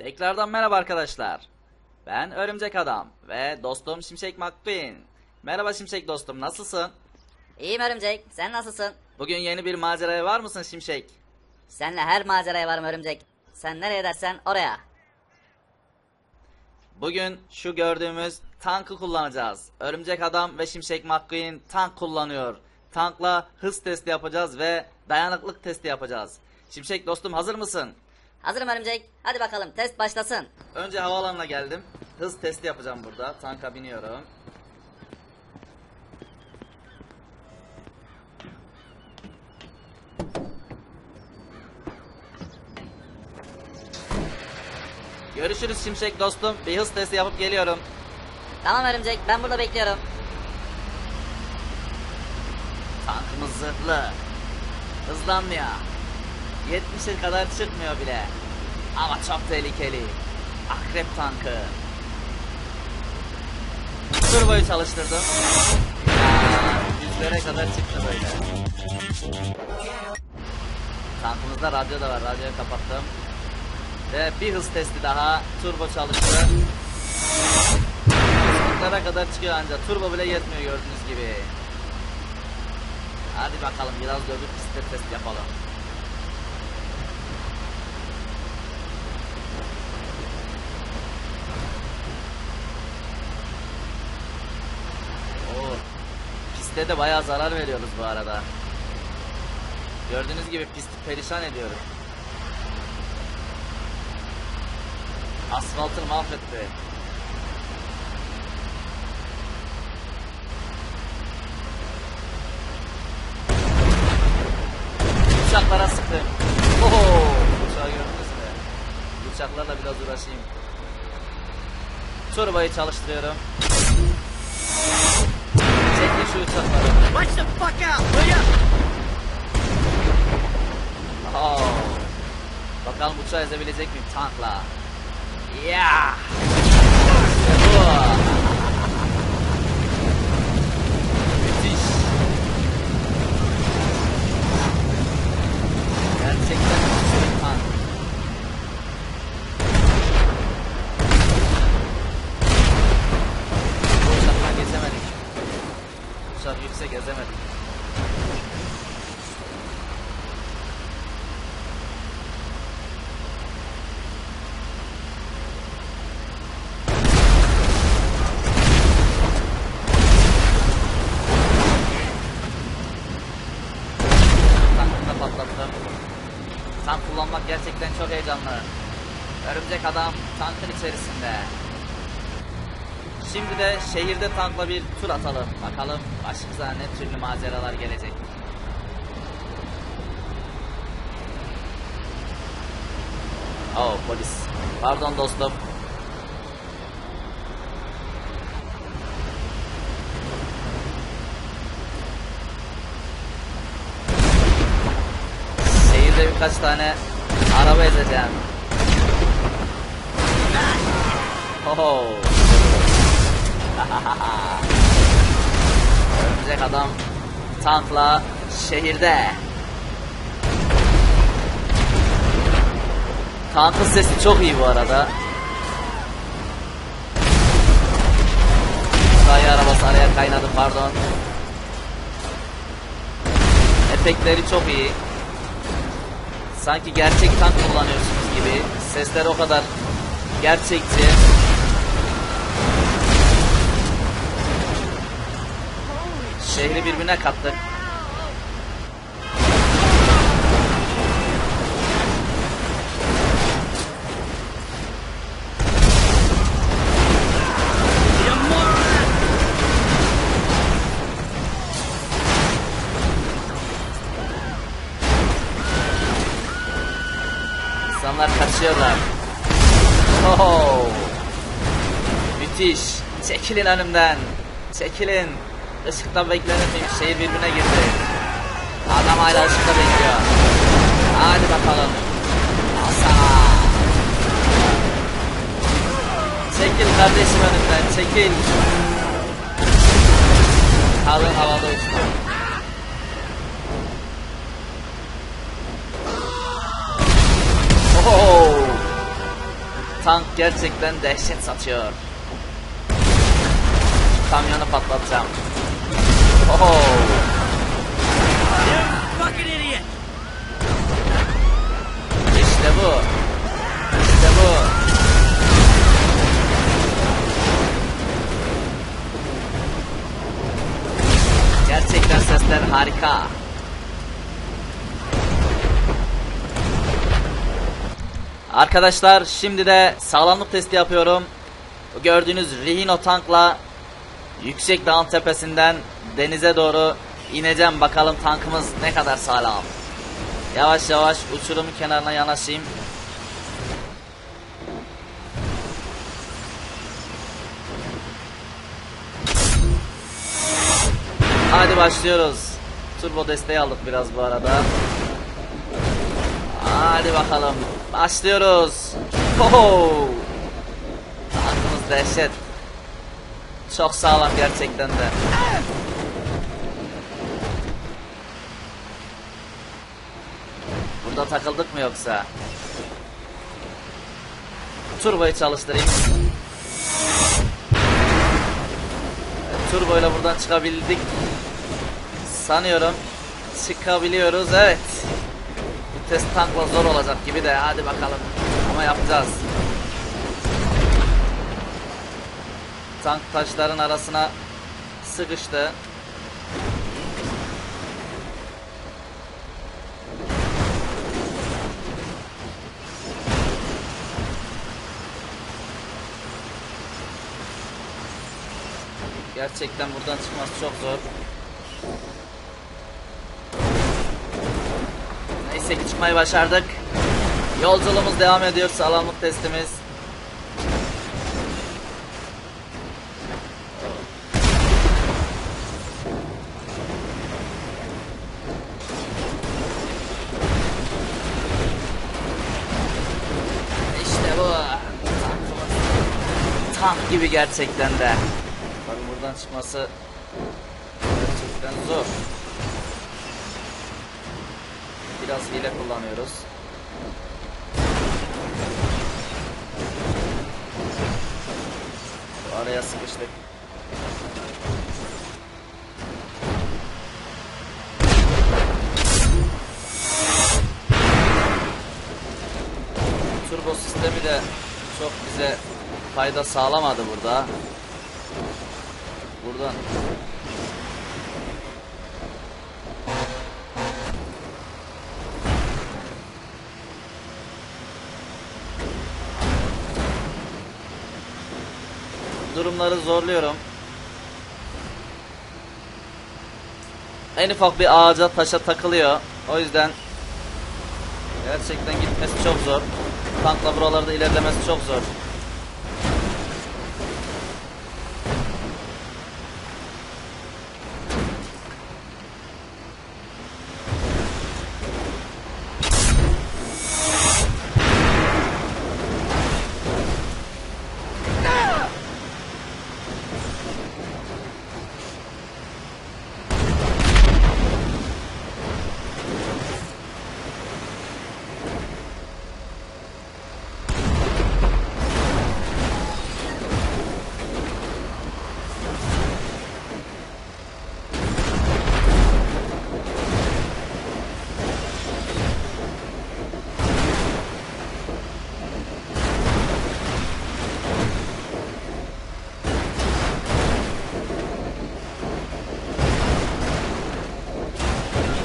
Tekrardan merhaba arkadaşlar. Ben Örümcek Adam ve dostum Şimşek McQueen. Merhaba Şimşek dostum nasılsın? İyiyim örümcek. Sen nasılsın? Bugün yeni bir maceraya var mısın Şimşek? Senle her maceraya varım örümcek. Sen nereye dersen oraya. Bugün şu gördüğümüz tankı kullanacağız. Örümcek Adam ve Şimşek McQueen tank kullanıyor. Tankla hız testi yapacağız ve dayanıklık testi yapacağız. Şimşek dostum hazır mısın? Hazırım örümcek. Hadi bakalım test başlasın. Önce havaalanına geldim. Hız testi yapacağım burada. Tanka biniyorum. Görüşürüz Şimşek dostum. Bir hız testi yapıp geliyorum. Tamam örümcek ben burada bekliyorum. Tankımız zırhlı. Hızlanmıyor. 70'e kadar çıkmıyor bile. Ama çok tehlikeli. Akrep tankı. Turboyu çalıştırdım. Yüzlere kadar çıktı böyle. Tankımızda radyo da var. Radyoyu kapattım. Ve bir hız testi daha. Turbo çalıştı. Yüzlere kadar çıkıyor ancak. Turbo bile yetmiyor gördüğünüz gibi. Hadi bakalım biraz da öbür pistte test yapalım. Piste de bayağı zarar veriyoruz bu arada. Gördüğünüz gibi pisti perişan ediyoruz. Asfaltını mahvetti. Uçaklara sıktım. Oho! Uçağı gördünüz mü? Uçaklarla biraz uğraşayım. Turbayı çalıştırıyorum. Watch the fuck out, will? Oh. Bakalım uçağı ezebilecek miyim tankla? Yeah! İşte bu. Müthiş. Gerçekten müthiş bir tank. Bu uçakla gezemedik. Uçak yüksek ezemedik. Tankını da patlattım. Tank kullanmak gerçekten çok heyecanlı. Örümcek adam tankın içerisinde. Şimdi de şehirde tankla bir tur atalım. Bakalım başımıza ne türlü maceralar gelecek. Oh polis. Pardon dostum. Şehirde birkaç tane araba ezeceğim. Oho. Örümcek adam tankla şehirde. Tankın sesi çok iyi bu arada. Sayı arabası araya kaynadı pardon. Efektleri çok iyi. Sanki gerçek tank kullanıyorsunuz gibi. Sesler o kadar gerçekçi. Şehri birbirine kattık. İnsanlar kaçıyorlar. Oho! Müthiş. Çekilin önümden. Çekilin. Işıkta beklenir miyim? Şehir birbirine girdi. Adam hala ışıkta bekliyor. Hadi bakalım. Asana. Çekil kardeşim önümden. Çekil. Kalın havada uçtu. Oho! tank gerçekten dehşet satıyor. Kamyonu patlatacağım. İdiot! İşte bu. İşte bu. Gerçekten sesler harika. Arkadaşlar şimdi de sağlamlık testi yapıyorum. Gördüğünüz Rhino tankla yüksek dağın tepesinden denize doğru ineceğim. Bakalım tankımız ne kadar sağlam. Yavaş yavaş uçurumun kenarına yanaşayım. Hadi başlıyoruz. Turbo desteği aldık biraz bu arada. Hadi bakalım. Başlıyoruz. Ho! Tankımız dehşet. Çok sağlam gerçekten de. Burada takıldık mı yoksa? Turboyu çalıştırayım. Evet, Turbo ile buradan çıkabildik. Sanıyorum çıkabiliyoruz. Evet. Bu test tankla zor olacak gibi de hadi bakalım. Ama yapacağız. Tank taşların arasına sıkıştı. Gerçekten buradan çıkması çok zor. Neyse ki çıkmayı başardık. Yolculuğumuz devam ediyor. Sağlamlık testimiz. İşte bu. Tank gibi gerçekten de. Buradan çıkması gerçekten zor. Biraz hile kullanıyoruz. Araya sıkıştık. Turbo sistemi de çok bize fayda sağlamadı burada. Buradan durumları zorluyorum. En ufak bir ağaca taşa takılıyor. O yüzden gerçekten gitmesi çok zor. Tankla buralarda ilerlemesi çok zor.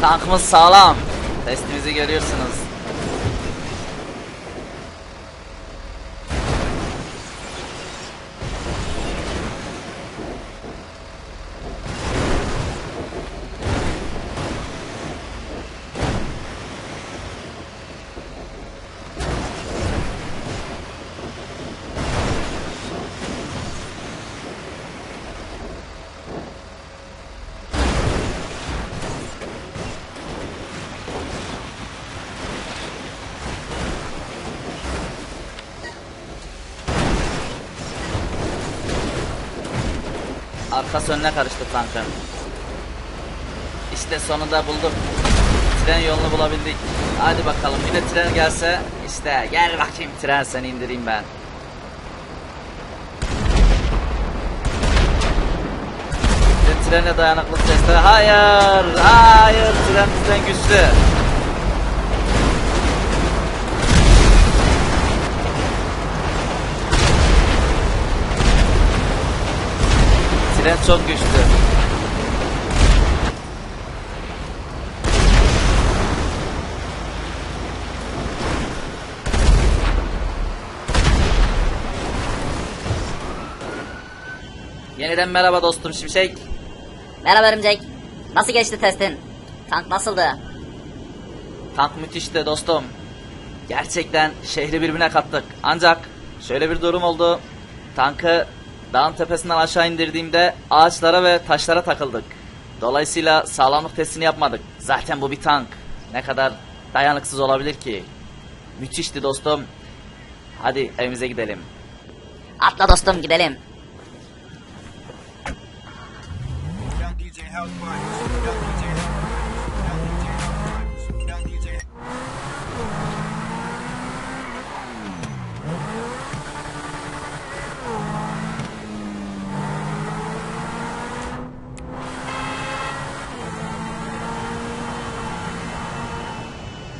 Tankımız sağlam. Testimizi görüyorsunuz. Kas önüne karıştı tankın. İşte sonunda bulduk. Tren yolunu bulabildik. Hadi bakalım yine tren gelse. işte gel bakayım tren seni indireyim ben. İşte trene dayanıklı sesler. Hayır! Hayır! Tren bizden güçlü. Tren çok güçlü. Yeniden merhaba dostum Şimşek. Merhaba örümcek. Nasıl geçti testin? Tank nasıldı? Tank müthişti dostum. Gerçekten şehri birbirine kattık. Ancak şöyle bir durum oldu. Tankı dağın tepesinden aşağı indirdiğimde ağaçlara ve taşlara takıldık. Dolayısıyla sağlamlık testini yapmadık. Zaten bu bir tank. Ne kadar dayanıksız olabilir ki? Müthişti dostum. Hadi evimize gidelim. Atla dostum gidelim.